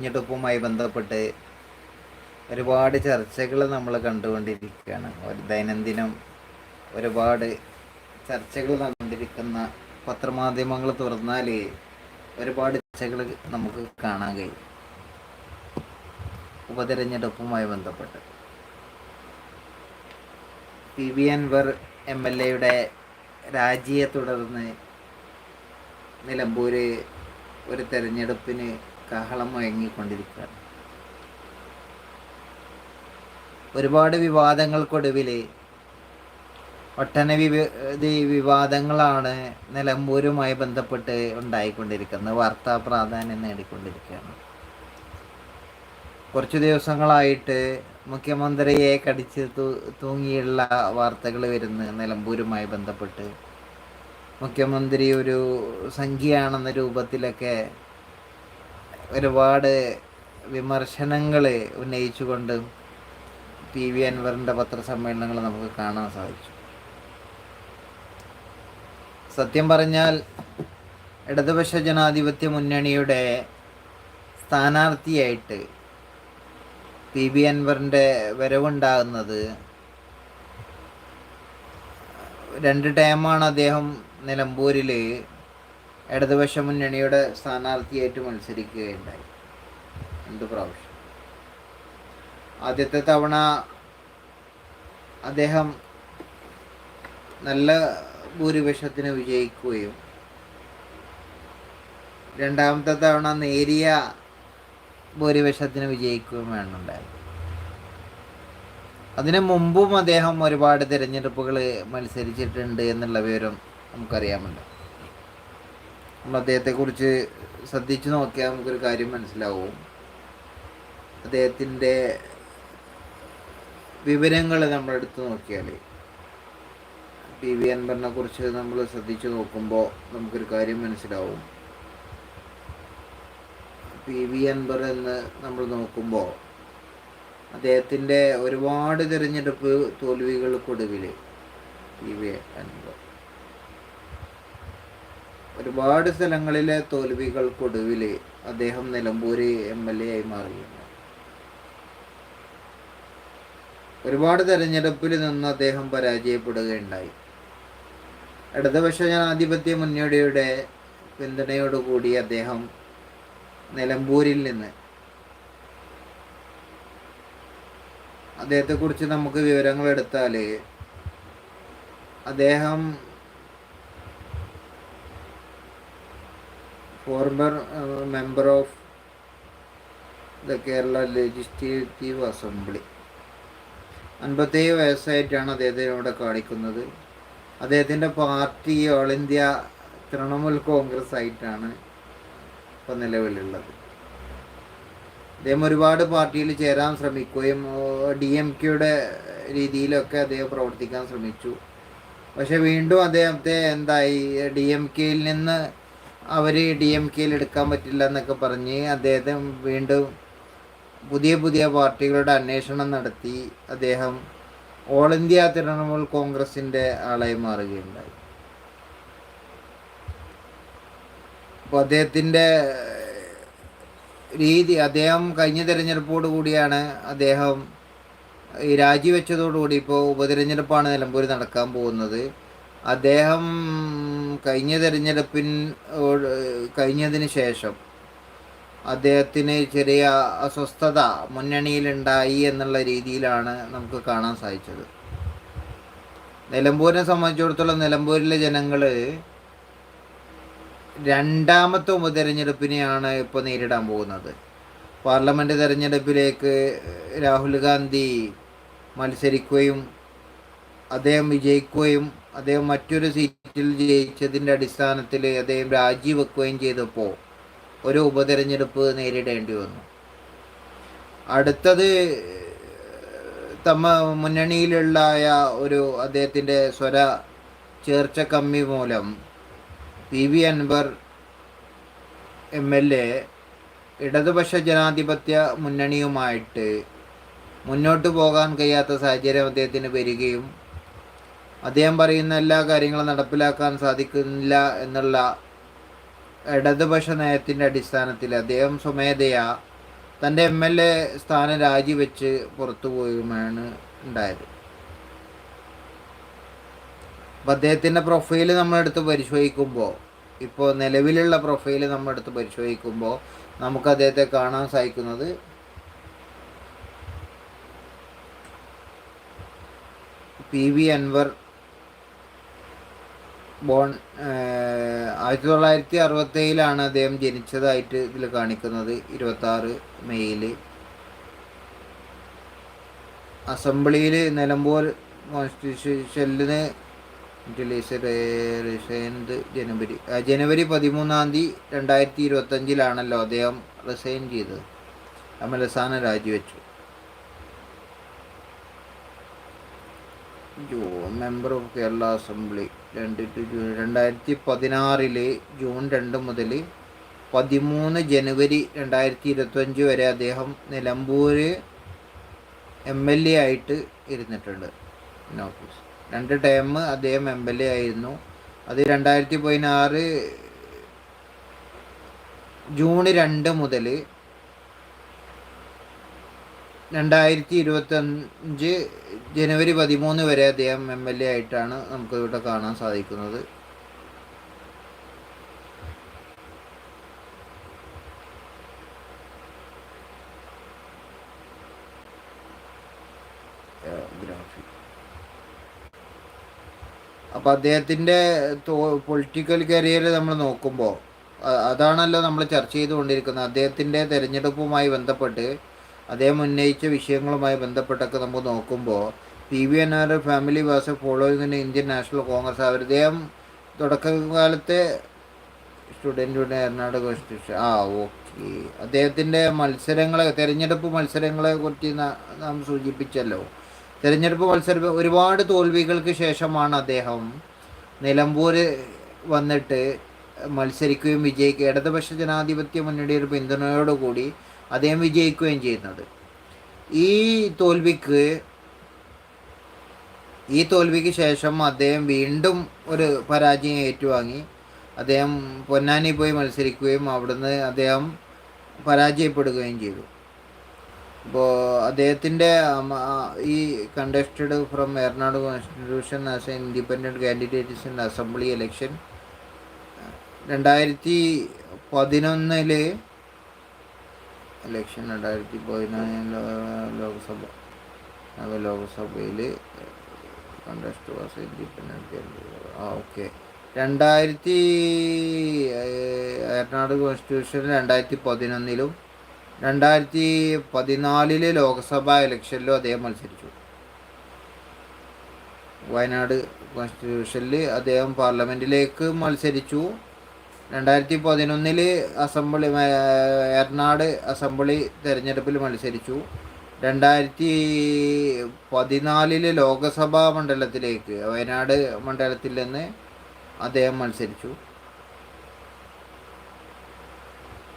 തെരഞ്ഞെടുപ്പുമായി ബന്ധപ്പെട്ട് ഒരുപാട് ചർച്ചകൾ നമ്മൾ കണ്ടുകൊണ്ടിരിക്കുകയാണ്. ഒരു ദൈനംദിനം ഒരുപാട് ചർച്ചകൾ നടന്നിരിക്കുന്ന പത്രമാധ്യമങ്ങൾ തുറന്നാൽ ഒരുപാട് ചർച്ചകൾ നമുക്ക് കാണാൻ കഴിയും. ഉപതെരഞ്ഞെടുപ്പുമായി ബന്ധപ്പെട്ട്. P V Anwar M L എയുടെ രാജിയെ തുടർന്ന് നിലമ്പൂര് ഒരു തെരഞ്ഞെടുപ്പിന് കാഹളം മുഴങ്ങിക്കൊണ്ടിരിക്കുകയാണ് ഒരുപാട് വിവാദങ്ങൾക്കൊടുവിൽ ഒട്ടനവധി വിവാദങ്ങളാണ് നിലമ്പൂരുമായി ബന്ധപ്പെട്ട് ഉണ്ടായിക്കൊണ്ടിരിക്കുന്നത്. വാർത്താ പ്രാധാന്യം നേടിക്കൊണ്ടിരിക്കുകയാണ്. കുറച്ച് ദിവസങ്ങളായിട്ട് മുഖ്യമന്ത്രിയെ കടിച്ച് തൂങ്ങിയുള്ള വാർത്തകൾ വരുന്നു നിലമ്പൂരുമായി ബന്ധപ്പെട്ട് മുഖ്യമന്ത്രി ഒരു സംഖ്യയാണെന്ന രൂപത്തിലൊക്കെ ഒരുപാട് വിമർശനങ്ങൾ ഉന്നയിച്ചുകൊണ്ട് പി വി അൻവറിന്റെ പത്രസമ്മേളനങ്ങൾ നമുക്ക് കാണാൻ സാധിച്ചു. സത്യം പറഞ്ഞാൽ ഇടതുപക്ഷ ജനാധിപത്യ മുന്നണിയുടെ സ്ഥാനാർത്ഥിയായിട്ട് പി ബി അൻവറിന്റെ വരവുണ്ടാകുന്നത് രണ്ട് ടൈമാണ് അദ്ദേഹം നിലമ്പൂരിൽ ഇടതുപക്ഷ മുന്നണിയുടെ സ്ഥാനാർത്ഥിയായിട്ട് മത്സരിക്കുകയുണ്ടായി. രണ്ട് പ്രാവശ്യം. ആദ്യത്തെ തവണ അദ്ദേഹം നല്ല ഭൂരിപക്ഷത്തിന് വിജയിക്കുകയും രണ്ടാമത്തെ തവണ നേരിയ ഭൂരിപക്ഷത്തിന് വിജയിക്കുകയും വേണമുണ്ടായിരുന്നു അതിനു മുമ്പും അദ്ദേഹം ഒരുപാട് തിരഞ്ഞെടുപ്പുകൾ മത്സരിച്ചിട്ടുണ്ട് എന്നുള്ള വിവരം നമുക്കറിയാമല്ലോ. നമ്മൾ അദ്ദേഹത്തെക്കുറിച്ച് ശ്രദ്ധിച്ചു നോക്കിയാൽ നമുക്കൊരു കാര്യം മനസ്സിലാവും. അദ്ദേഹത്തിന്റെ വിവരങ്ങൾ നമ്മൾ എടുത്തു നോക്കിയാൽ പി വി അൻപറിനെ കുറിച്ച് നമ്മൾ ശ്രദ്ധിച്ചു നോക്കുമ്പോൾ നമുക്കൊരു കാര്യം മനസ്സിലാവും. പി വി അൻപർ എന്ന് നമ്മൾ നോക്കുമ്പോൾ അദ്ദേഹത്തിന്റെ ഒരുപാട് തിരഞ്ഞെടുപ്പ് തോൽവികൾക്കൊടുവിൽ പി വി അൻവർ ഒരുപാട് സ്ഥലങ്ങളിലെ തോൽവികൾക്കൊടുവിൽ അദ്ദേഹം നിലമ്പൂർ എം എൽ എ ആയി മാറിയിരുന്നു ഒരുപാട് തെരഞ്ഞെടുപ്പിൽ നിന്ന് അദ്ദേഹം പരാജയപ്പെടുകയുണ്ടായി. ഇടതുപക്ഷ ജനാധിപത്യ മുന്നണിയുടെ പിന്തുണയോടുകൂടി അദ്ദേഹം നിലമ്പൂരിൽ നിന്ന്. അദ്ദേഹത്തെക്കുറിച്ച് നമുക്ക് വിവരങ്ങൾ എടുത്താൽ അദ്ദേഹം former member of the Kerala legislative assembly അൻപത്തേഴ് വയസ്സായിട്ടാണ് അദ്ദേഹത്തെ ഇവിടെ കാണിക്കുന്നത്. അദ്ദേഹത്തിന്റെ party All India Trinamool Congress ആയിട്ടാണ് ഇപ്പോൾ നിലവിലുള്ളത്. അദ്ദേഹം ഒരുപാട് പാർട്ടിയിൽ ചേരാൻ ശ്രമിക്കുകയും ഡി എം കെയുടെ രീതിയിലൊക്കെ അദ്ദേഹം പ്രവർത്തിക്കാൻ ശ്രമിച്ചു. പക്ഷെ വീണ്ടും അദ്ദേഹത്തെ എന്തായി ഡി എം കെയിൽ നിന്ന് അവർ ഡി എം കെയിൽ എടുക്കാൻ പറ്റില്ല എന്നൊക്കെ പറഞ്ഞ് അദ്ദേഹം വീണ്ടും പുതിയ പുതിയ പാർട്ടികളുടെ അന്വേഷണം നടത്തി. അദ്ദേഹം ഓൾ ഇന്ത്യ തൃണമൂൽ കോൺഗ്രസിന്റെ ആളായി മാറുകയുണ്ടായി. അപ്പോൾ അദ്ദേഹത്തിന്റെ രീതി അദ്ദേഹം കഴിഞ്ഞ തിരഞ്ഞെടുപ്പോട് കൂടിയാണ് അദ്ദേഹം ഈ രാജിവെച്ചതോടുകൂടി ഇപ്പോൾ ഉപതിരഞ്ഞെടുപ്പാണ് നിലമ്പൂർ നടക്കാൻ പോകുന്നത്. അദ്ദേഹം കഴിഞ്ഞ തെരഞ്ഞെടുപ്പിൻ കഴിഞ്ഞതിന് ശേഷം അദ്ദേഹത്തിന് ചെറിയ അസ്വസ്ഥത മുന്നണിയിലുണ്ടായി എന്നുള്ള രീതിയിലാണ് നമുക്ക് കാണാൻ സാധിച്ചത്. നിലമ്പൂരിനെ സംബന്ധിച്ചിടത്തോളം നിലമ്പൂരിലെ ജനങ്ങൾ രണ്ടാമത്തെ ഉപതെരഞ്ഞെടുപ്പിനെയാണ് ഇപ്പോൾ നേരിടാൻ പോകുന്നത്. പാർലമെന്റ് തെരഞ്ഞെടുപ്പിലേക്ക് രാഹുൽ ഗാന്ധി മത്സരിക്കുകയും അദ്ദേഹം വിജയിക്കുകയും അദ്ദേഹം മറ്റൊരു സീറ്റിൽ ജയിച്ചതിന്റെ അടിസ്ഥാനത്തിൽ അദ്ദേഹം രാജിവെക്കുകയും ചെയ്തപ്പോൾ ഒരു ഉപതെരഞ്ഞെടുപ്പ് നേരിടേണ്ടി വന്നു. അടുത്തത് തമ്മ മുന്നണിയിലുള്ളായ ഒരു അദ്ദേഹത്തിന്റെ സ്വര ചേർച്ച കമ്മി മൂലം P V Anwar M L A ഇടതുപക്ഷ ജനാധിപത്യ മുന്നണിയുമായിട്ട് മുന്നോട്ട് പോകാൻ കഴിയാത്ത സാഹചര്യം അദ്ദേഹത്തിന് വരികയും അദ്ദേഹം പറയുന്ന എല്ലാ കാര്യങ്ങളും നടപ്പിലാക്കാൻ സാധിക്കുന്നില്ല എന്നുള്ള ഇടതുപക്ഷ നയത്തിന്റെ അടിസ്ഥാനത്തിൽ അദ്ദേഹം സ്വമേധയാ തന്റെ എം എൽ എ സ്ഥാനം രാജിവെച്ച് പുറത്തു പോവുകയുമാണ് ഉണ്ടായത്. അപ്പം അദ്ദേഹത്തിന്റെ പ്രൊഫൈൽ നമ്മളെടുത്ത് പരിശോധിക്കുമ്പോൾ ഇപ്പോൾ നിലവിലുള്ള പ്രൊഫൈൽ നമ്മളെടുത്ത് പരിശോധിക്കുമ്പോൾ നമുക്ക് അദ്ദേഹത്തെ കാണാൻ സാധിക്കുന്നത് പി വി അൻവർ ബോൺ ആയിരത്തി തൊള്ളായിരത്തി അറുപത്തേഴിലാണ് അദ്ദേഹം ജനിച്ചതായിട്ട് ഇതിൽ കാണിക്കുന്നത്. ഇരുപത്തി ആറ് മെയ്യിൽ അസംബ്ലിയിൽ നിലമ്പൂർ കോൺസ്റ്റിറ്റ്യൂഷനിൽ ജനുവരി ജനുവരി പതിമൂന്നാം തീയതി രണ്ടായിരത്തി ഇരുപത്തഞ്ചിലാണല്ലോ അദ്ദേഹം റിസൈൻ ചെയ്തത്. അമലസാന രാജിവെച്ചു. Member of Kerala assembly. രണ്ട് ടു ജൂൺ രണ്ടായിരത്തി പതിനാറിൽ ജൂൺ രണ്ട് മുതൽ പതിമൂന്ന് ജനുവരി രണ്ടായിരത്തി ഇരുപത്തഞ്ച് വരെ അദ്ദേഹം നിലമ്പൂർ എം എൽ എ ആയിട്ട് ഇരുന്നിട്ടുണ്ട് ഓഫീസ്. രണ്ട് ടൈം അദ്ദേഹം എം എൽ എ ആയിരുന്നു. അത് രണ്ടായിരത്തി പതിനാറ് ജൂൺ രണ്ട് മുതൽ രണ്ടായിരത്തി ഇരുപത്തഞ്ച് ജനുവരി പതിമൂന്ന് വരെ അദ്ദേഹം എം എൽ എ ആയിട്ടാണ് നമുക്ക് ഇവിടെ കാണാൻ സാധിക്കുന്നത്. അപ്പോൾ അദ്ദേഹത്തിന്റെ പൊളിറ്റിക്കൽ കരിയർ നമ്മൾ നോക്കുമ്പോൾ അതാണല്ലോ നമ്മൾ ചർച്ച ചെയ്തുകൊണ്ടിരിക്കുന്നത്. അദ്ദേഹത്തിന്റെ തിരഞ്ഞെടുപ്പുമായി ബന്ധപ്പെട്ട് അദ്ദേഹം ഉന്നയിച്ച വിഷയങ്ങളുമായി ബന്ധപ്പെട്ടൊക്കെ നമുക്ക് നോക്കുമ്പോൾ P V R family was following Indian national Congress. അവർ അദ്ദേഹം തുടക്കകാലത്തെ സ്റ്റുഡന്റുടെ എറണാകുളം കോൺസ്റ്റിറ്റ്യൂഷൻ. ആ ഓക്കെ. അദ്ദേഹത്തിന്റെ മത്സരങ്ങളെ തെരഞ്ഞെടുപ്പ് മത്സരങ്ങളെ കുറിച്ച് നാം സൂചിപ്പിച്ചല്ലോ. തെരഞ്ഞെടുപ്പ് മത്സരം ഒരുപാട് തോൽവികൾക്ക് ശേഷമാണ് അദ്ദേഹം നിലമ്പൂർ വന്നിട്ട് മത്സരിക്കുകയും വിജയിക്കുകയും. ഇടതുപക്ഷ ജനാധിപത്യ മുന്നണിയുടെ പിന്തുണയോടുകൂടി അദ്ദേഹം വിജയിക്കുകയും ചെയ്യുന്നത്. ഈ തോൽവിക്ക് ഈ തോൽവിക്ക് ശേഷം അദ്ദേഹം വീണ്ടും ഒരു പരാജയം ഏറ്റുവാങ്ങി. അദ്ദേഹം പൊന്നാനി പോയി മത്സരിക്കുകയും അവിടുന്ന് അദ്ദേഹം പരാജയപ്പെടുകയും ചെയ്തു. അപ്പോൾ അദ്ദേഹത്തിന്റെ ഈ contested from Eranad constitution as a independent candidates in assembly election രണ്ടായിരത്തി പതിനൊന്നിൽ ഇലക്ഷൻ രണ്ടായിരത്തി പതിനാല് ലോക്സഭ. ലോക്സഭയിൽ കണ്ടസ്റ്റ് വാസ് ഇൻഡിപെൻഡന്റ് ആ ഓക്കെ രണ്ടായിരത്തി എറണാകുളം കോൺസ്റ്റിറ്റ്യൂഷൻ രണ്ടായിരത്തി പതിനൊന്നിലും രണ്ടായിരത്തി പതിനാലിലെ ലോക്സഭാ ഇലക്ഷനിലും അദ്ദേഹം മത്സരിച്ചു. വയനാട് കോൺസ്റ്റിറ്റ്യൂഷനിൽ അദ്ദേഹം പാർലമെന്റിലേക്ക് മത്സരിച്ചു. രണ്ടായിരത്തി പതിനൊന്നിൽ അസംബ്ലി എറണാട് അസംബ്ലി തെരഞ്ഞെടുപ്പിൽ മത്സരിച്ചു. രണ്ടായിരത്തി പതിനാലിൽ ലോകസഭാ മണ്ഡലത്തിലേക്ക് വയനാട് മണ്ഡലത്തിൽ നിന്ന് അദ്ദേഹം മത്സരിച്ചു.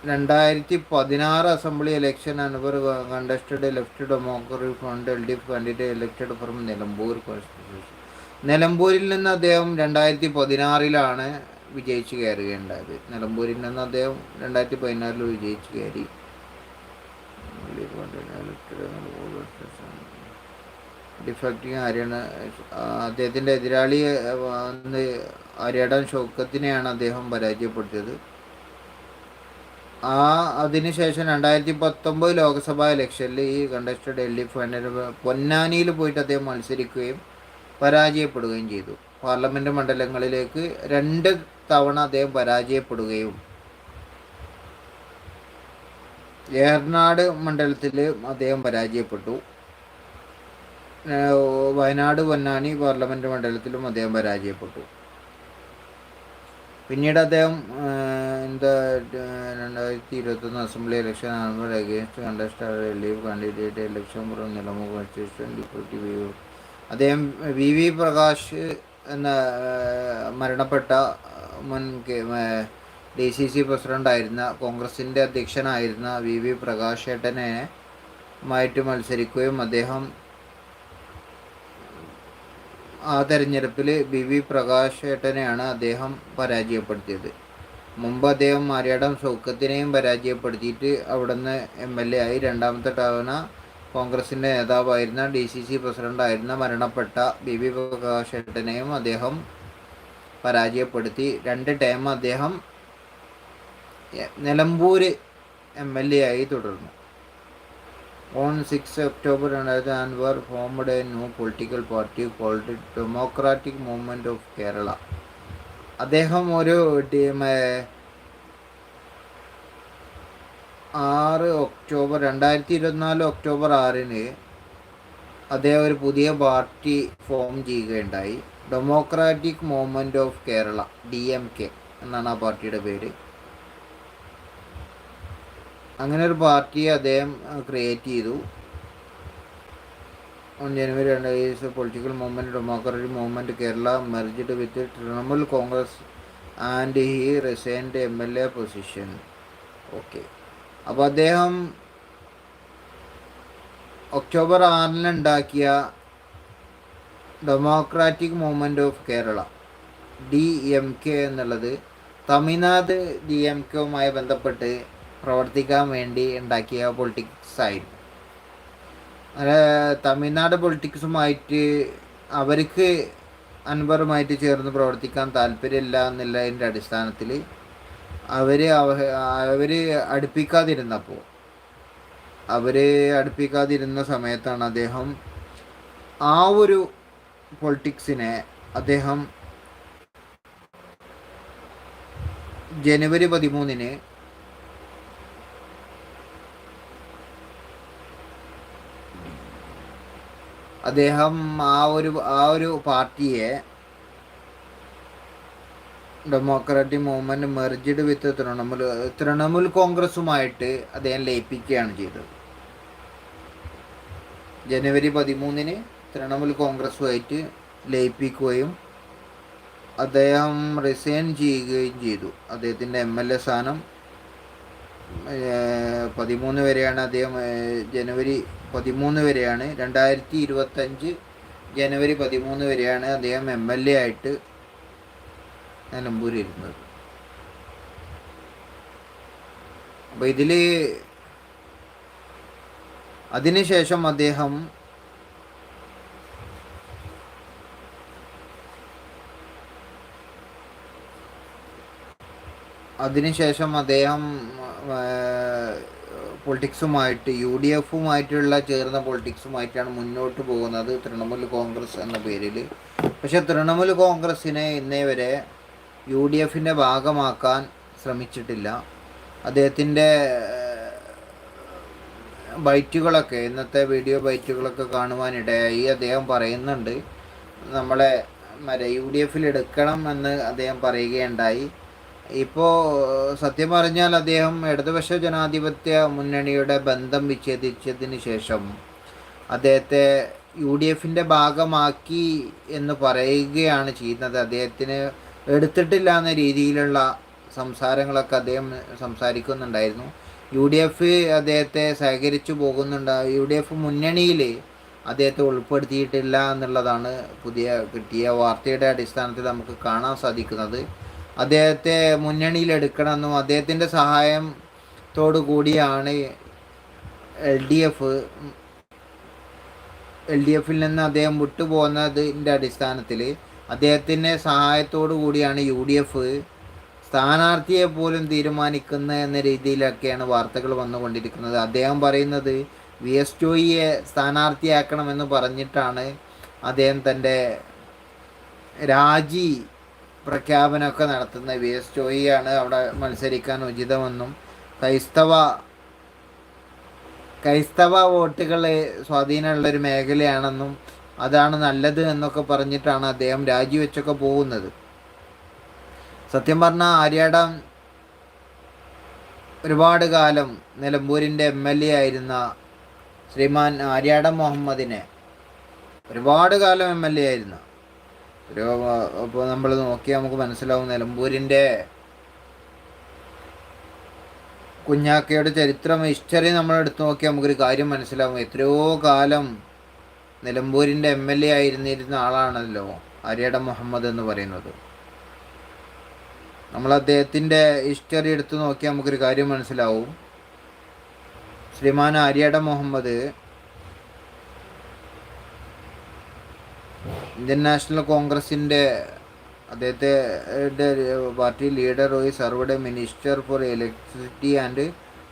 രണ്ടായിരത്തി പതിനാറ് assembly election Anwar contested left democratic front L D F candidate elected from Nilambur constitution നിലമ്പൂരിൽ നിന്ന് അദ്ദേഹം രണ്ടായിരത്തി പതിനാറിലാണ് വിജയിച്ച് കയറുകയുണ്ടായത്. നിലമ്പൂരിൽ നിന്ന് അദ്ദേഹം രണ്ടായിരത്തി പതിനാറിൽ വിജയിച്ച് കയറി. ഡിഫക്റ്റിങ് ഹരിയാണ അദ്ദേഹത്തിന്റെ എതിരാളി ഹരിയാടൻ ഷൗക്കത്തിനെയാണ് അദ്ദേഹം പരാജയപ്പെടുത്തിയത്. ആ അതിനുശേഷം രണ്ടായിരത്തി പത്തൊമ്പത് ലോക്സഭാ ഇലക്ഷനിൽ ഈ കണ്ടസ്റ്റഡ് ഡൽഹി ഫൈനൽ പൊന്നാനിയിൽ പോയിട്ട് അദ്ദേഹം മത്സരിക്കുകയും പരാജയപ്പെടുകയും ചെയ്തു. പാർലമെന്റ് മണ്ഡലങ്ങളിലേക്ക് രണ്ട് തവണ അദ്ദേഹം പരാജയപ്പെടുകയും ഏർനാട് മണ്ഡലത്തിൽ അദ്ദേഹം പരാജയപ്പെട്ടു. വയനാട് പൊന്നാനി പാർലമെന്റ് മണ്ഡലത്തിലും അദ്ദേഹം പരാജയപ്പെട്ടു. പിന്നീട് അദ്ദേഹം എന്താ രണ്ടായിരത്തി ഇരുപത്തൊന്ന് അസംബ്ലി ഇലക്ഷൻ ആകുമ്പോൾ against contest leave candidate election പുറം നിലമ്പൂർ കോൺസ്റ്റിറ്റ്യൂഷൻ ഡെപ്യൂട്ടി വി അദ്ദേഹം വി വി പ്രകാശ് എന്ന മരണപ്പെട്ട മുൻ ഡി സി സി പ്രസിഡന്റായിരുന്ന കോൺഗ്രസിന്റെ അധ്യക്ഷനായിരുന്ന വി വി പ്രകാശ് ഏട്ടനെ മായിട്ട് മത്സരിക്കുകയും അദ്ദേഹം ആ തെരഞ്ഞെടുപ്പിൽ ബി വി പ്രകാശ് ഏട്ടനെയാണ് അദ്ദേഹം പരാജയപ്പെടുത്തിയത്. മുമ്പ് അദ്ദേഹം ആര്യാടം സൗഖ്യത്തിനെയും പരാജയപ്പെടുത്തിയിട്ട് അവിടുന്ന് എം എൽ എ ആയി രണ്ടാമത്തെ തവണ കോൺഗ്രസിന്റെ നേതാവായിരുന്ന ഡി സി സി പ്രസിഡന്റായിരുന്ന മരണപ്പെട്ട ബി വി പ്രകാശേട്ടനെയും അദ്ദേഹം പരാജയപ്പെടുത്തി. രണ്ട് ടൈം അദ്ദേഹം നിലമ്പൂർ എം എൽ എ ആയി തുടർന്നു. ഓൺ സിക്സ് ഒക്ടോബർ രണ്ടായിരത്തി Anwar formed a new political party called democratic movement of Kerala. അദ്ദേഹം ഒരു ആറ് ഒക്ടോബർ രണ്ടായിരത്തി ഇരുപത്തിനാല് ഒക്ടോബർ ആറിന് അദ്ദേഹം ഒരു പുതിയ പാർട്ടി ഫോം ചെയ്യുകയുണ്ടായി. Democratic movement of Kerala D M K എന്നാണ് ആ പാർട്ടിയുടെ പേര്. അങ്ങനെ ഒരു പാർട്ടിയെ അദ്ദേഹം ക്രിയേറ്റ് ചെയ്തു. ഓൺ ജനുവരി രണ്ട് political movement democratic movement Kerala merged with Trinamool Congress and he resigned M L A position okay അപ്പോൾ അദ്ദേഹം ഒക്ടോബർ ആറിന് ഉണ്ടാക്കിയ democratic movement of Kerala D M K എന്നുള്ളത് തമിഴ്നാട് ഡി എം കെയുമായി ബന്ധപ്പെട്ട് പ്രവർത്തിക്കാൻ വേണ്ടി ഉണ്ടാക്കിയ പൊളിറ്റിക്സ് ആയിരുന്നു. തമിഴ്നാട് പൊളിറ്റിക്സുമായിട്ട് അവർക്ക് അൻവറുമായിട്ട് ചേർന്ന് പ്രവർത്തിക്കാൻ താല്പര്യമില്ല എന്നുള്ളതിന്റെ അടിസ്ഥാനത്തിൽ അവർ അവർ അടുപ്പിക്കാതിരുന്നപ്പോൾ അവർ അടുപ്പിക്കാതിരുന്ന സമയത്താണ് അദ്ദേഹം ആ ഒരു പൊളിറ്റിക്സിനെ അദ്ദേഹം ജനുവരി പതിമൂന്നിന് അദ്ദേഹം ആ ഒരു ആ ഒരു പാർട്ടിയെ democratic movement merged with Trinamool Trinamool കോൺഗ്രസുമായിട്ട് അദ്ദേഹം ലയിപ്പിക്കുകയാണ് ചെയ്തത്. ജനുവരി പതിമൂന്നിന് തൃണമൂൽ കോൺഗ്രസുമായിട്ട് ലയിപ്പിക്കുകയും അദ്ദേഹം റിസൈൻ ചെയ്യുകയും ചെയ്തു. അദ്ദേഹത്തിന്റെ എം എൽ എ സ്ഥാനം പതിമൂന്ന് വരെയാണ് അദ്ദേഹം ജനുവരി പതിമൂന്ന് വരെയാണ്. രണ്ടായിരത്തി ഇരുപത്തഞ്ച് ജനുവരി പതിമൂന്ന് വരെയാണ് അദ്ദേഹം എം എൽ എ ആയിട്ട് നിലമ്പൂരിരുന്നത് അപ്പോൾ ഇതിൽ അതിനുശേഷം അദ്ദേഹം അതിനുശേഷം അദ്ദേഹം പൊളിറ്റിക്സുമായിട്ട് യു ഡി എഫുമായിട്ടുള്ള ചേർന്ന പൊളിറ്റിക്സുമായിട്ടാണ് മുന്നോട്ട് പോകുന്നത് തൃണമൂൽ കോൺഗ്രസ് എന്ന പേരിൽ പക്ഷെ തൃണമൂൽ കോൺഗ്രസ്സിനെ ഇന്നേ വരെ യു ഡി എഫിന്റെ ഭാഗമാക്കാൻ ശ്രമിച്ചിട്ടില്ല. അദ്ദേഹത്തിന്റെ ബൈറ്റുകളൊക്കെ ഇന്നത്തെ വീഡിയോ ബൈറ്റുകളൊക്കെ കാണുവാനിടയായി അദ്ദേഹം പറയുന്നുണ്ട്. നമ്മളെ മറ്റേ യു ഡി എഫിൽ എടുക്കണം എന്ന് അദ്ദേഹം പറയുകയുണ്ടായി. ഇപ്പോൾ സത്യം പറഞ്ഞാൽ അദ്ദേഹം ഇടതുപക്ഷ ജനാധിപത്യ മുന്നണിയുടെ ബന്ധം വിച്ഛേദിച്ചതിന് ശേഷം അദ്ദേഹത്തെ യു ഡി എഫിന്റെ ഭാഗമാക്കി എന്ന് പറയുകയാണ് ചെയ്യുന്നത്. അദ്ദേഹത്തിന് എടുത്തിട്ടില്ല എന്ന രീതിയിലുള്ള സംസാരങ്ങളൊക്കെ അദ്ദേഹം സംസാരിക്കുന്നുണ്ടായിരുന്നു. യു ഡി എഫ് അദ്ദേഹത്തെ സഹകരിച്ചു പോകുന്നുണ്ട്. യു ഡി എഫ് മുന്നണിയിൽ അദ്ദേഹത്തെ ഉൾപ്പെടുത്തിയിട്ടില്ല എന്നുള്ളതാണ് പുതിയ കിട്ടിയ വാർത്തയുടെ അടിസ്ഥാനത്തിൽ നമുക്ക് കാണാൻ സാധിക്കുന്നത്. അദ്ദേഹത്തെ മുന്നണിയിലെടുക്കണമെന്നും അദ്ദേഹത്തിന്റെ സഹായത്തോടു കൂടിയാണ് L D F L D എഫിൽ നിന്ന് അദ്ദേഹം വിട്ടുപോകുന്നതിന്റെ അടിസ്ഥാനത്തിൽ അദ്ദേഹത്തിന്റെ സഹായത്തോടു കൂടിയാണ് യു ഡി എഫ് സ്ഥാനാർത്ഥിയെ പോലും തീരുമാനിക്കുന്ന എന്ന രീതിയിലൊക്കെയാണ് വാർത്തകൾ വന്നുകൊണ്ടിരിക്കുന്നത്. അദ്ദേഹം പറയുന്നത് വി എസ് ജോയിയെ സ്ഥാനാർത്ഥിയാക്കണമെന്ന് പറഞ്ഞിട്ടാണ് അദ്ദേഹം തന്റെ രാജി പ്രഖ്യാപനമൊക്കെ നടത്തുന്ന വി. എസ്. ജോയിയാണ് അവിടെ മത്സരിക്കാൻ ഉചിതമെന്നും ക്രൈസ്തവ ക്രൈസ്തവ വോട്ടുകൾ സ്വാധീനമുള്ളൊരു മേഖലയാണെന്നും അതാണ് നല്ലത് എന്നൊക്കെ പറഞ്ഞിട്ടാണ് അദ്ദേഹം രാജിവെച്ചൊക്കെ പോകുന്നത്. സത്യം പറഞ്ഞാൽ ആര്യാടം ഒരുപാട് കാലം നിലമ്പൂരിന്റെ എം എൽ എ ആയിരുന്ന ശ്രീമാൻ ആര്യാടം മുഹമ്മദിനെ ഒരുപാട് കാലം എം എൽ എ ആയിരുന്നു. ഒരു അപ്പോൾ നമ്മൾ നോക്കിയാൽ നമുക്ക് മനസ്സിലാവും നിലമ്പൂരിന്റെ കുഞ്ഞാക്കയുടെ ചരിത്രം ഹിസ്റ്ററി നമ്മൾ എടുത്തു നോക്കിയാൽ നമുക്കൊരു കാര്യം മനസ്സിലാവും. എത്രയോ കാലം നിലമ്പൂരിന്റെ എം എൽ എ ആയിരുന്നിരുന്ന ആളാണല്ലോ അരിയട മുഹമ്മദ് എന്ന് പറയുന്നത്. നമ്മൾ അദ്ദേഹത്തിന്റെ ഹിസ്റ്ററി എടുത്ത് നോക്കിയാൽ നമുക്കൊരു കാര്യം മനസ്സിലാവും. ശ്രീമാൻ അരിയട മുഹമ്മദ് ഇന്ത്യൻ നാഷണൽ കോൺഗ്രസിന്റെ അദ്ദേഹത്തെ പാർട്ടി ലീഡർ പോയി served minister for electricity and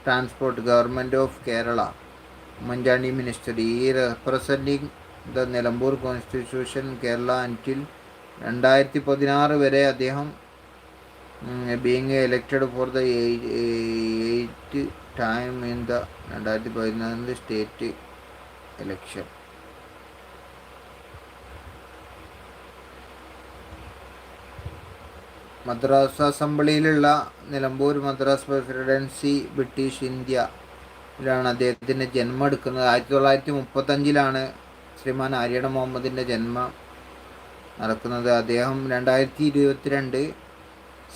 transport government of Kerala Oommen Chandy minister. ഈ representing the Nilambur constitution Kerala until രണ്ടായിരത്തി പതിനാറ് വരെ അദ്ദേഹം being elected for the eight time in the രണ്ടായിരത്തി പതിനാലിന്റെ സ്റ്റേറ്റ് എലക്ഷൻ മദ്രാസ് അസംബ്ലിയിലുള്ള നിലമ്പൂർ മദ്രാസ് പ്രസിഡൻസി ബ്രിട്ടീഷ് ഇന്ത്യയിലാണ് അദ്ദേഹത്തിന്റെ ജന്മം എടുക്കുന്നത്. ആയിരത്തി തൊള്ളായിരത്തി മുപ്പത്തഞ്ചിലാണ് ശ്രീമാൻ ആര്യണ മുഹമ്മദിന്റെ ജന്മം നടക്കുന്നത്. അദ്ദേഹം രണ്ടായിരത്തി ഇരുപത്തിരണ്ട്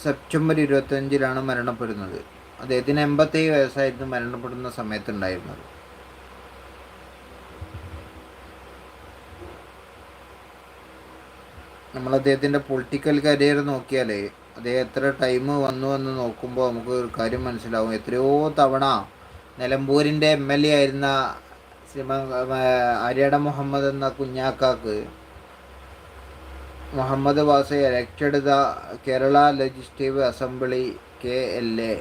സെപ്റ്റംബർ ഇരുപത്തഞ്ചിലാണ് മരണപ്പെടുന്നത്. അദ്ദേഹത്തിന് എൺപത്തേഴ് വയസ്സായിരുന്നു മരണപ്പെടുന്ന സമയത്തുണ്ടായിരുന്നത്. നമ്മൾ അദ്ദേഹത്തിന്റെ പൊളിറ്റിക്കൽ കരിയർ നോക്കിയാലേ അദ്ദേഹം എത്ര ടൈം വന്നു എന്ന് നോക്കുമ്പോൾ നമുക്ക് ഒരു കാര്യം മനസ്സിലാവും. എത്രയോ തവണ നിലമ്പൂരിന്റെ എം എൽ എ ആയിരുന്ന ശ്രീമ ആര്യാട മുഹമ്മദ് എന്ന കുഞ്ഞാക്കാക്ക് Muhammad was elected the Kerala legislative assembly K L A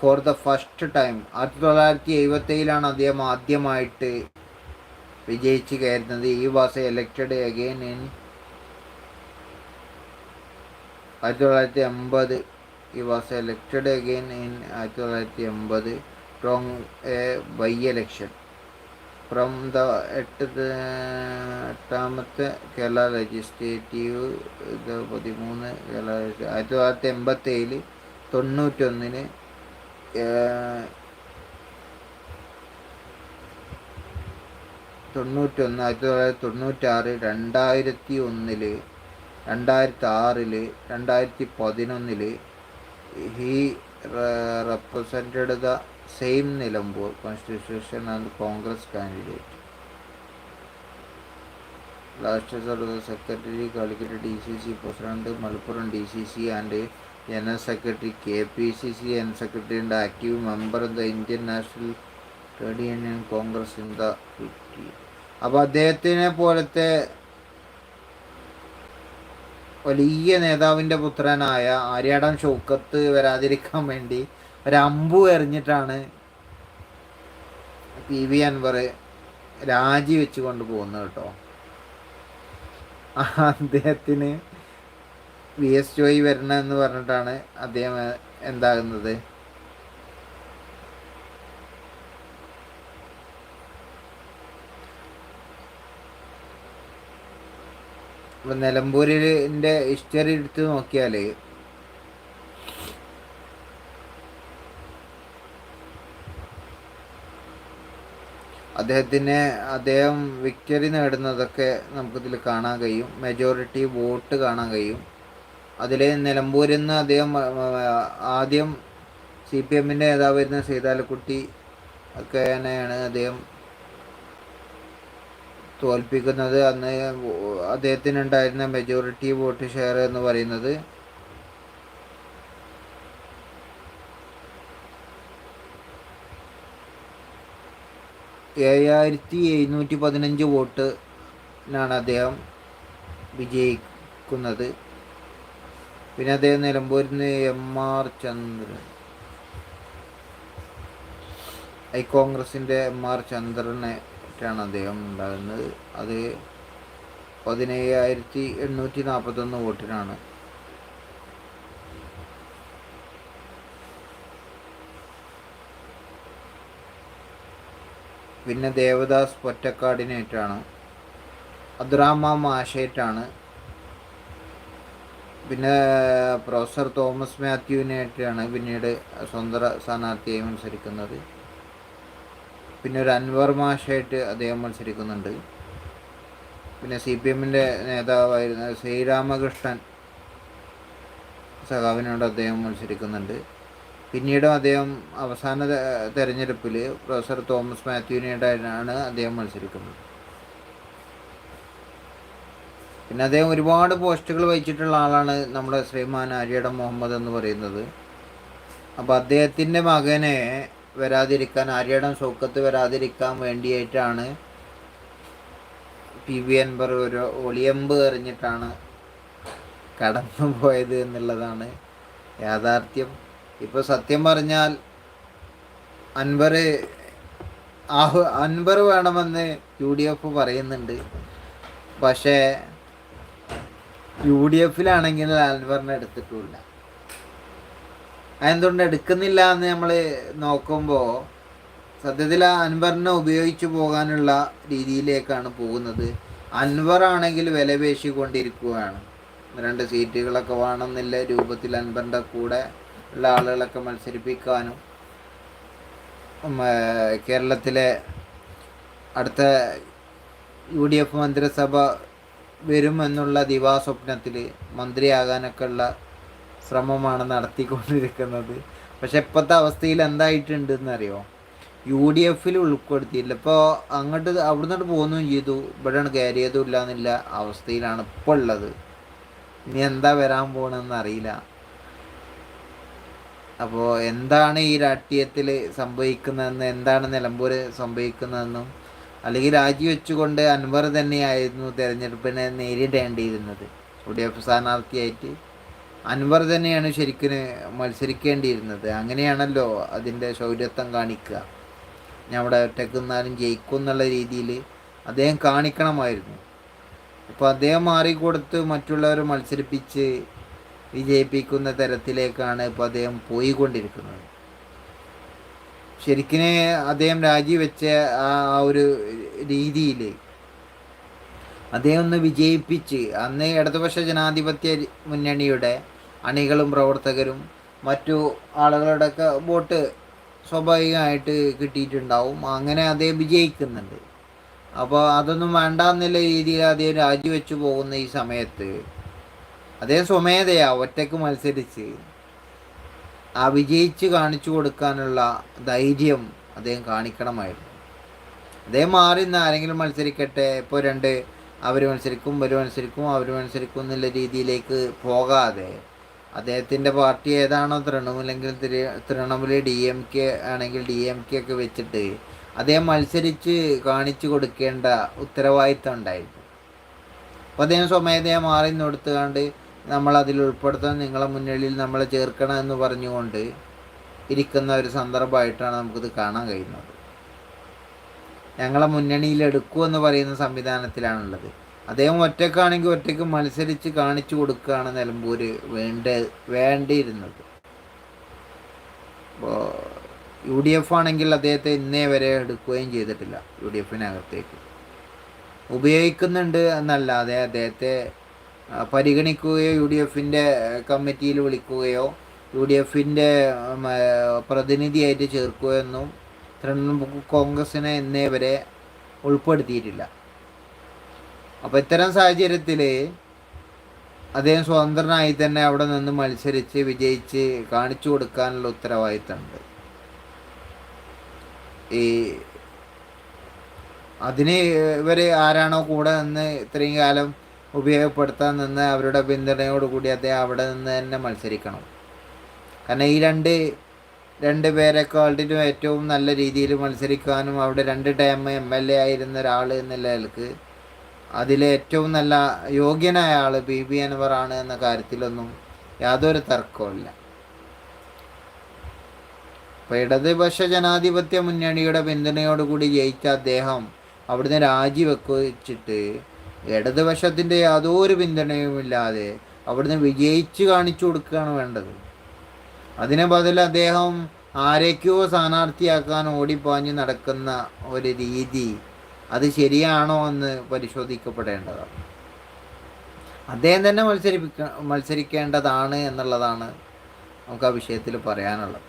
for the first time ആയിരത്തി തൊള്ളായിരത്തി എഴുപത്തേഴിലാണ് അദ്ദേഹം ആദ്യമായിട്ട് വിജയിച്ച് കയറുന്നത്. ഈ വാസ എലക്റ്റഡ് അഗെയിൻ ഇൻ ആയിരത്തി തൊള്ളായിരത്തി എൺപത് ഈ വാസ് എലക്റ്റഡ് അഗെയിൻ ഇൻ ആയിരത്തി തൊള്ളായിരത്തി എൺപത് from a by election from the എട്ട് എട്ടാമത്തെ കേരള ലെജിസ്ലേറ്റീവ് ഇത് പതിമൂന്ന് കേരള ആയിരത്തി തൊള്ളായിരത്തി എൺപത്തി ഏഴിൽ തൊണ്ണൂറ്റൊന്നിന് തൊണ്ണൂറ്റൊന്ന് ആയിരത്തി തൊള്ളായിരത്തി തൊണ്ണൂറ്റാറ് രണ്ടായിരത്തി ഒന്നിൽ രണ്ടായിരത്തി ആറിൽ രണ്ടായിരത്തി പതിനൊന്നിൽ he represented the same Nilambur constitution and Congress candidate last secretary Calicut D C C president Malappuram D C C and general secretary K P C C N secretary and active member the Indian national trade union Congress in the അപ്പോൾ അദ്ദേഹത്തിനെ പോലത്തെ വലിയ നേതാവിന്റെ പുത്രനായ ആര്യാടൻ ഷൗക്കത്ത് വരാതിരിക്കാൻ വേണ്ടി ഒരമ്പു എറിഞ്ഞിട്ടാണ് പി വി അൻവർ രാജി വെച്ച് കൊണ്ടുപോകുന്നത് കേട്ടോ. അദ്ദേഹത്തിന് വി എസ് ജോയി വരണം എന്ന് പറഞ്ഞിട്ടാണ് അദ്ദേഹം എന്താകുന്നത്? ഇപ്പം നിലമ്പൂരിന്റെ ഹിസ്റ്ററി എടുത്ത് നോക്കിയാൽ അദ്ദേഹത്തിന് അദ്ദേഹം വിക്ടറി നേടുന്നതൊക്കെ നമുക്കിതിൽ കാണാൻ കഴിയും. മെജോറിറ്റി വോട്ട് കാണാൻ കഴിയും. അതിൽ നിലമ്പൂരിൽ നിന്ന് അദ്ദേഹം ആദ്യം സി പി എമ്മിന്റെ നേതാവായിരുന്ന സീതാലക്കുട്ടി ഒക്കെ തന്നെയാണ് അദ്ദേഹം തോൽപ്പിക്കുന്നത് അന്ന് അദ്ദേഹത്തിനുണ്ടായിരുന്ന മെജോറിറ്റി വോട്ട് ഷെയർ എന്ന് പറയുന്നത്. ഏഴായിരത്തി എഴുന്നൂറ്റി പതിനഞ്ച് വോട്ടിനാണ് അദ്ദേഹം വിജയിക്കുന്നത്. പിന്നെ അദ്ദേഹം നിലമ്പൂരിൽ നിന്ന് എം ആർ ചന്ദ്രൻ. ഐ കോൺഗ്രസിന്റെ എം ആർ ചന്ദ്രനെ ാണ് അദ്ദേഹം ഉണ്ടാകുന്നത്. അത് പതിനയ്യായിരത്തി എണ്ണൂറ്റി നാൽപ്പത്തൊന്ന് വോട്ടിനാണ്. പിന്നെ ദേവദാസ് പൊറ്റക്കാടിനേറ്റാണ്. അദ്രാമ മാഷേറ്റാണ്. പിന്നെ പ്രൊഫസർ തോമസ് മാത്യുവിനേറ്റാണ് പിന്നീട് സ്വന്തം സ്ഥാനാർത്ഥിയായി മത്സരിക്കുന്നത്. പിന്നെ ഒരു അൻവർ മാഷായിട്ട് അദ്ദേഹം മത്സരിക്കുന്നുണ്ട്. പിന്നെ സി പി എമ്മിന്റെ നേതാവായിരുന്ന ശ്രീരാമകൃഷ്ണൻ സഖാവിനോട് അദ്ദേഹം മത്സരിക്കുന്നുണ്ട്. പിന്നീട് അദ്ദേഹം അവസാന തെരഞ്ഞെടുപ്പിൽ പ്രൊഫസർ തോമസ് മാത്യുവിനോടാണ് അദ്ദേഹം മത്സരിക്കുന്നത്. പിന്നെ അദ്ദേഹം ഒരുപാട് പോസ്റ്റുകൾ വഹിച്ചിട്ടുള്ള ആളാണ് നമ്മുടെ ശ്രീമാൻ ആര്യടം മുഹമ്മദ് എന്ന് പറയുന്നത്. അപ്പോൾ അദ്ദേഹത്തിന്റെ മകനെ വരാതിരിക്കാൻ ആര്യടം സൗക്കത്ത് വരാതിരിക്കാൻ വേണ്ടിയിട്ടാണ് പി വി അൻബർ ഒരു ഒളിയമ്പ് എറിഞ്ഞിട്ടാണ് കടന്നു പോയത് എന്നുള്ളതാണ് യാഥാർത്ഥ്യം. ഇപ്പോൾ സത്യം പറഞ്ഞാൽ അൻവർ ആഹ് അൻവർ വേണമെന്ന് യു ഡി എഫ് പറയുന്നുണ്ട്. പക്ഷേ യു ഡി എഫിലാണെങ്കിൽ അൻവറിനെ എടുത്തിട്ടില്ല അതെന്തുകൊണ്ട് എടുക്കുന്നില്ല എന്ന് നമ്മൾ നോക്കുമ്പോൾ സത്യത്തിൽ അൻവറിനെ ഉപയോഗിച്ചു പോകാനുള്ള രീതിയിലേക്കാണ് പോകുന്നത്. അൻവർ ആണെങ്കിൽ വില പേശിക്കൊണ്ടിരിക്കുകയാണ്. രണ്ട് സീറ്റുകളൊക്കെ വേണമെന്നില്ല രൂപത്തിൽ അൻവറിന്റെ കൂടെ ഉള്ള ആളുകളൊക്കെ മത്സരിപ്പിക്കാനും കേരളത്തിലെ അടുത്ത യു ഡി എഫ് മന്ത്രിസഭ വരുമെന്നുള്ള ദിവാസ്വപ്നത്തിൽ മന്ത്രിയാകാനൊക്കെ ഉള്ള ശ്രമമാണ് നടത്തിക്കൊണ്ടിരിക്കുന്നത്. പക്ഷെ ഇപ്പോഴത്തെ അവസ്ഥയിൽ എന്തായിട്ടുണ്ടെന്ന് അറിയോ യു ഡി എഫിൽ ഉൾപ്പെടുത്തിയില്ല ഇപ്പോൾ അങ്ങോട്ട് അവിടെ നിന്നിട്ട് പോകുന്നതും ചെയ്തു. ഇവിടെയാണ് കയറിയതും ഇല്ല എന്നില്ല അവസ്ഥയിലാണ് ഇപ്പോൾ ഉള്ളത്. ഇനി എന്താ വരാൻ പോകണമെന്ന് അറിയില്ല. അപ്പോൾ എന്താണ് ഈ രാഷ്ട്രീയത്തിൽ സംഭവിക്കുന്നതെന്ന് എന്താണ് നിലമ്പൂർ സംഭവിക്കുന്നതെന്നും അല്ലെങ്കിൽ രാജിവെച്ചുകൊണ്ട് അൻവർ തന്നെയായിരുന്നു തിരഞ്ഞെടുപ്പിനെ നേരിടേണ്ടിയിരുന്നത്. യു ഡി എഫ് സ്ഥാനാർത്ഥിയായിട്ട്. അൻവർ തന്നെയാണ് ശരിക്കും മത്സരിക്കേണ്ടിയിരുന്നത്. അങ്ങനെയാണല്ലോ അതിന്റെ ശൗര്യത്വം കാണിക്കുക. ഞാൻ അവിടെ ഒറ്റക്കുന്നാലും ജയിക്കും എന്നുള്ള രീതിയിൽ അദ്ദേഹം കാണിക്കണമായിരുന്നു. അപ്പോൾ അദ്ദേഹം മാറിക്കൊടുത്ത് മറ്റുള്ളവർ മത്സരിപ്പിച്ച് വിജയിപ്പിക്കുന്ന തരത്തിലേക്കാണ് ഇപ്പോൾ അദ്ദേഹം പോയിക്കൊണ്ടിരിക്കുന്നത്. ശരിക്കും അദ്ദേഹം രാജിവെച്ച ആ ഒരു രീതിയിൽ അദ്ദേഹം ഒന്ന് വിജയിപ്പിച്ച് അന്ന് ഇടതുപക്ഷ ജനാധിപത്യ മുന്നണിയുടെ അണികളും പ്രവർത്തകരും മറ്റു ആളുകളുടെയൊക്കെ വോട്ട് സ്വാഭാവികമായിട്ട് കിട്ടിയിട്ടുണ്ടാവും. അങ്ങനെ അതേ വിജയിക്കുന്നുണ്ട്. അപ്പോൾ അതൊന്നും വേണ്ട എന്നുള്ള രീതിയിൽ അദ്ദേഹം രാജിവെച്ചു പോകുന്ന ഈ സമയത്ത് അതേ സ്വമേധയാ ഒറ്റയ്ക്ക് മത്സരിച്ച് ആ വിജയിച്ച് കാണിച്ചു കൊടുക്കാനുള്ള ധൈര്യം അദ്ദേഹം കാണിക്കണമായിരുന്നു. അദ്ദേഹം മാറി നിന്ന് ആരെങ്കിലും മത്സരിക്കട്ടെ ഇപ്പോൾ രണ്ട് അവർ മത്സരിക്കും ഇവർ മത്സരിക്കും അവർ മത്സരിക്കും എന്നുള്ള രീതിയിലേക്ക് പോകാതെ അദ്ദേഹത്തിന്റെ പാർട്ടി ഏതാണോ തൃണമൂലെങ്കിൽ തൃണമൂൽ ഡി എം കെ ആണെങ്കിൽ ഡി എം കെ ഒക്കെ വെച്ചിട്ട് അദ്ദേഹം മത്സരിച്ച് കാണിച്ചു കൊടുക്കേണ്ട ഉത്തരവാദിത്തം ഉണ്ടായിരുന്നു. അപ്പോൾ അദ്ദേഹം സ്വമേധയാ മാറി കൊടുത്തുകൊണ്ട് നമ്മൾ അതിൽ ഉൾപ്പെടുത്താൻ നിങ്ങളെ മുന്നിൽ നമ്മളെ ചേർക്കണം എന്ന് പറഞ്ഞുകൊണ്ട് ഇരിക്കുന്ന ഒരു സന്ദർഭമായിട്ടാണ് നമുക്കിത് കാണാൻ കഴിയുന്നത്. ഞങ്ങളെ മുന്നണിയിൽ എടുക്കുമെന്ന് പറയുന്ന സംവിധാനത്തിലാണുള്ളത്. അദ്ദേഹം ഒറ്റക്കാണെങ്കിൽ ഒറ്റയ്ക്ക് മത്സരിച്ച് കാണിച്ചു കൊടുക്കുകയാണ് നിലമ്പൂര് വേണ്ട വേണ്ടിയിരുന്നത്. അപ്പോൾ യു ഡി എഫ് ആണെങ്കിൽ അദ്ദേഹത്തെ ഇന്നേ വരെ എടുക്കുകയും ചെയ്തിട്ടില്ല യു ഡി എഫിനകത്തേക്ക്. ഉപയോഗിക്കുന്നുണ്ട് എന്നല്ലാതെ അദ്ദേഹത്തെ പരിഗണിക്കുകയോ യു ഡി എഫിന്റെ കമ്മിറ്റിയിൽ വിളിക്കുകയോ യു ഡി എഫിന്റെ പ്രതിനിധിയായിട്ട് ചേർക്കുകയോ ഒന്നും തൃണമൂൽ കോൺഗ്രസിനെ ഇന്നേ വരെ ഉൾപ്പെടുത്തിയിട്ടില്ല. അപ്പോൾ ഇത്തരം സാഹചര്യത്തിൽ അദ്ദേഹം സ്വതന്ത്രനായി തന്നെ അവിടെ നിന്ന് മത്സരിച്ച് വിജയിച്ച് കാണിച്ചു കൊടുക്കാനുള്ള ഉത്തരവാദിത്തമുണ്ട്. ഈ അതിന് ഇവർ ആരാണോ കൂടെ നിന്ന് ഇത്രയും കാലം ഉപയോഗപ്പെടുത്താൻ നിന്ന് അവരുടെ പിന്തുണയോടുകൂടി അദ്ദേഹം അവിടെ നിന്ന് തന്നെ മത്സരിക്കണം. കാരണം ഈ രണ്ട് രണ്ട് പേരെക്കാളും ഏറ്റവും നല്ല രീതിയിൽ മത്സരിക്കാനും അവിടെ രണ്ട് ടൈം എം എൽ എ ആയിരുന്ന ഒരാൾ നിലയ്ക്ക് അതിലെ ഏറ്റവും നല്ല യോഗ്യനായ ആൾ ബി ബി അൻവർ ആണ് എന്ന കാര്യത്തിലൊന്നും യാതൊരു തർക്കവുമില്ല അപ്പോൾ ഇടതുപക്ഷ ജനാധിപത്യ മുന്നണിയുടെ പിന്തുണയോടുകൂടി ജയിച്ച അദ്ദേഹം അവിടുന്ന് രാജിവെച്ചിട്ട് ഇടതുപക്ഷത്തിന്റെ യാതൊരു പിന്തുണയുമില്ലാതെ അവിടുന്ന് വിജയിച്ച് കാണിച്ചു കൊടുക്കുകയാണ് വേണ്ടത്. അതിന് ബദൽ അദ്ദേഹം ആരൊക്കെയോ സ്ഥാനാർത്ഥിയാക്കാൻ ഓടിപ്പാഞ്ഞ് നടക്കുന്ന ഒരു രീതി അത് ശരിയാണോ എന്ന് പരിശോധിക്കപ്പെടേണ്ടതാണ്. അദ്ദേഹം തന്നെ മത്സരിപ്പിക്ക മത്സരിക്കേണ്ടതാണ് എന്നുള്ളതാണ് നമുക്ക് ആ വിഷയത്തിൽ പറയാനുള്ളത്.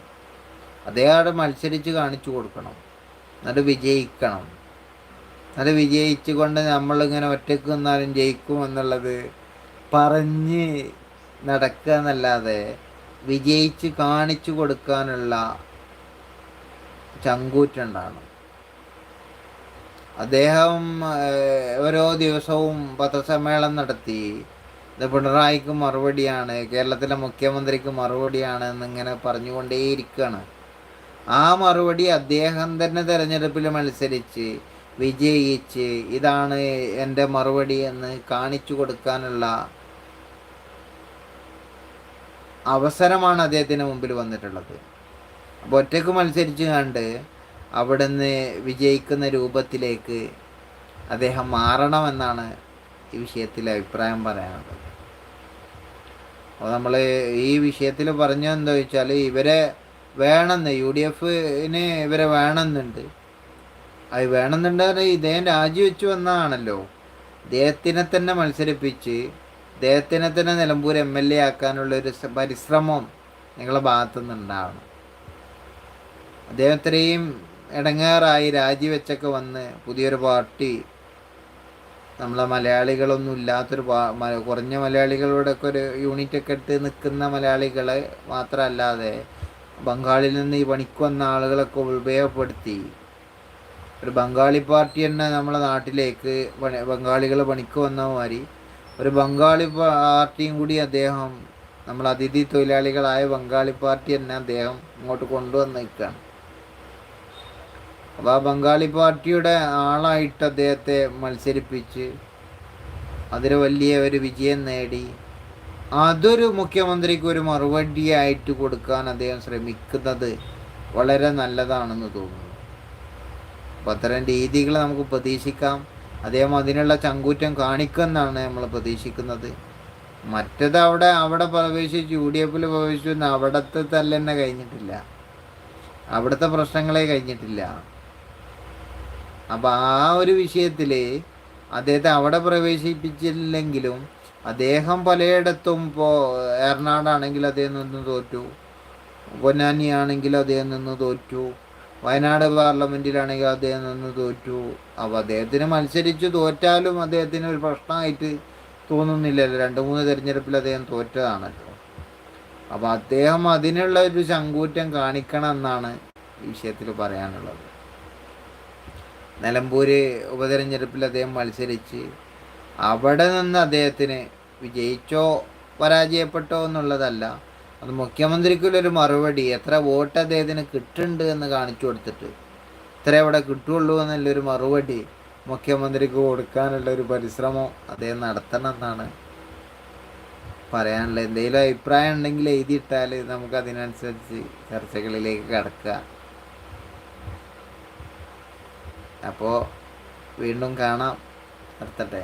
അദ്ദേഹം മത്സരിച്ച് കാണിച്ചു കൊടുക്കണം. എന്നിട്ട് വിജയിക്കണം. എന്നിട്ട് വിജയിച്ചു കൊണ്ട് നമ്മളിങ്ങനെ ഒറ്റയ്ക്ക് നിന്നാലും ജയിക്കും എന്നുള്ളത് പറഞ്ഞ് നടക്കുക എന്നല്ലാതെ വിജയിച്ച് കാണിച്ചു കൊടുക്കാനുള്ള ചങ്കൂറ്റുണ്ടാണ് അദ്ദേഹം ഓരോ ദിവസവും പത്രസമ്മേളനം നടത്തി. ഇത് പിണറായിക്ക് മറുപടിയാണ് കേരളത്തിലെ മുഖ്യമന്ത്രിക്ക് മറുപടിയാണ് എന്നിങ്ങനെ പറഞ്ഞുകൊണ്ടേയിരിക്കുകയാണ് ആ മറുപടി അദ്ദേഹം തന്നെ തിരഞ്ഞെടുപ്പിൽ മത്സരിച്ച് വിജയിച്ച് ഇതാണ് എന്റെ മറുപടി എന്ന് കാണിച്ചു കൊടുക്കാനുള്ള അവസരമാണ് അദ്ദേഹത്തിന് മുമ്പിൽ വന്നിട്ടുള്ളത്. അപ്പോൾ ഒറ്റയ്ക്ക് മത്സരിച്ച് കണ്ട് അവിടുന്ന് വിജയിക്കുന്ന രൂപത്തിലേക്ക് അദ്ദേഹം മാറണമെന്നാണ് ഈ വിഷയത്തിൽ അഭിപ്രായം പറയാനുള്ളത്. അപ്പോൾ നമ്മൾ ഈ വിഷയത്തിൽ പറഞ്ഞ എന്താ വെച്ചാൽ ഇവരെ വേണമെന്ന് യു ഡി എഫിന് ഇവരെ വേണമെന്നുണ്ട്. അത് വേണമെന്നുണ്ട് പറഞ്ഞാൽ ഇദ്ദേഹം രാജിവെച്ചു വന്നതാണല്ലോ. ഇദ്ദേഹത്തിനെ തന്നെ മത്സരിപ്പിച്ച് ഇദ്ദേഹത്തിനെ തന്നെ നിലമ്പൂർ എം എൽ എ ആക്കാനുള്ള ഒരു പരിശ്രമം നിങ്ങളുടെ ഭാഗത്തു നിന്നുണ്ടാവണം അദ്ദേഹം ഇത്രയും ഇടങ്ങേറായി രാജിവെച്ചൊക്കെ വന്ന് പുതിയൊരു പാർട്ടി നമ്മളെ മലയാളികളൊന്നും ഇല്ലാത്തൊരു കുറഞ്ഞ മലയാളികളോടൊക്കെ ഒരു യൂണിറ്റ് ഒക്കെ എടുത്ത് നിൽക്കുന്ന മലയാളികളെ മാത്രമല്ലാതെ ബംഗാളിൽ നിന്ന് ഈ പണിക്ക് വന്ന ആളുകളൊക്കെ ഉപയോഗപ്പെടുത്തി ഒരു ബംഗാളി പാർട്ടി തന്നെ നമ്മളെ നാട്ടിലേക്ക് ബംഗാളികൾ പണിക്ക് വന്ന മാതിരി ഒരു ബംഗാളി പാർട്ടിയും കൂടി അദ്ദേഹം നമ്മൾ അതിഥി തൊഴിലാളികളായ ബംഗാളി പാർട്ടി തന്നെ അദ്ദേഹം ഇങ്ങോട്ട് കൊണ്ടുവന്ന് അപ്പോൾ ആ ബംഗാളി പാർട്ടിയുടെ ആളായിട്ട് അദ്ദേഹത്തെ മത്സരിപ്പിച്ച് അതിൽ വലിയ ഒരു വിജയം നേടി. അതൊരു മുഖ്യമന്ത്രിക്ക് ഒരു മറുപടിയായിട്ട് കൊടുക്കാൻ അദ്ദേഹം ശ്രമിക്കുന്നത് വളരെ നല്ലതാണെന്ന് തോന്നുന്നു. അപ്പം അത്തരം രീതികൾ നമുക്ക് പ്രതീക്ഷിക്കാം. അദ്ദേഹം അതിനുള്ള ചങ്കൂറ്റം കാണിക്കുമെന്നാണ് നമ്മൾ പ്രതീക്ഷിക്കുന്നത്. മറ്റത് അവിടെ അവിടെ പ്രവേശിച്ച് യു ഡി എഫിൽ പ്രവേശിച്ചു അവിടുത്തെ തല്ലെന്നെ കഴിഞ്ഞിട്ടില്ല. അവിടുത്തെ പ്രശ്നങ്ങളെ കഴിഞ്ഞിട്ടില്ല. അപ്പോൾ ആ ഒരു വിഷയത്തിൽ അദ്ദേഹത്തെ അവിടെ പ്രവേശിപ്പിച്ചില്ലെങ്കിലും അദ്ദേഹം പലയിടത്തും ഇപ്പോൾ എറണാടാണെങ്കിൽ അദ്ദേഹം നിന്ന് തോറ്റു. പൊന്നാനിയാണെങ്കിൽ അദ്ദേഹം നിന്ന് തോറ്റു. വയനാട് പാർലമെന്റിലാണെങ്കിൽ അദ്ദേഹം നിന്ന് തോറ്റു. അപ്പോൾ അദ്ദേഹത്തിന് മത്സരിച്ച് തോറ്റാലും അദ്ദേഹത്തിന് ഒരു പ്രശ്നമായിട്ട് തോന്നുന്നില്ലല്ലോ. രണ്ട് മൂന്ന് തിരഞ്ഞെടുപ്പിൽ അദ്ദേഹം തോറ്റതാണല്ലോ. അപ്പോൾ അദ്ദേഹം അതിനുള്ള ഒരു ശങ്കൂറ്റം കാണിക്കണം എന്നാണ് ഈ വിഷയത്തിൽ പറയാനുള്ളത്. നിലമ്പൂര് ഉപതെരഞ്ഞെടുപ്പിൽ അദ്ദേഹം മത്സരിച്ച് അവിടെ നിന്ന് അദ്ദേഹത്തിന് വിജയിച്ചോ പരാജയപ്പെട്ടോ എന്നുള്ളതല്ല അത് മുഖ്യമന്ത്രിക്കുള്ളൊരു മറുപടി എത്ര വോട്ട് അദ്ദേഹത്തിന് കിട്ടുന്നുണ്ട് എന്ന് കാണിച്ചു കൊടുത്തിട്ട് ഇത്ര ഇവിടെ കിട്ടുള്ളൂ എന്നുള്ളൊരു മറുപടി മുഖ്യമന്ത്രിക്ക് കൊടുക്കാനുള്ള ഒരു പരിശ്രമം അദ്ദേഹം നടത്തണം എന്നാണ് പറയാനുള്ളത്. എന്തെങ്കിലും അഭിപ്രായം ഉണ്ടെങ്കിൽ എഴുതിയിട്ടാൽ നമുക്ക് അതിനനുസരിച്ച് ചർച്ചകളിലേക്ക് കടക്കുക. അപ്പോൾ വീണ്ടും കാണാം. നിർത്തട്ടെ.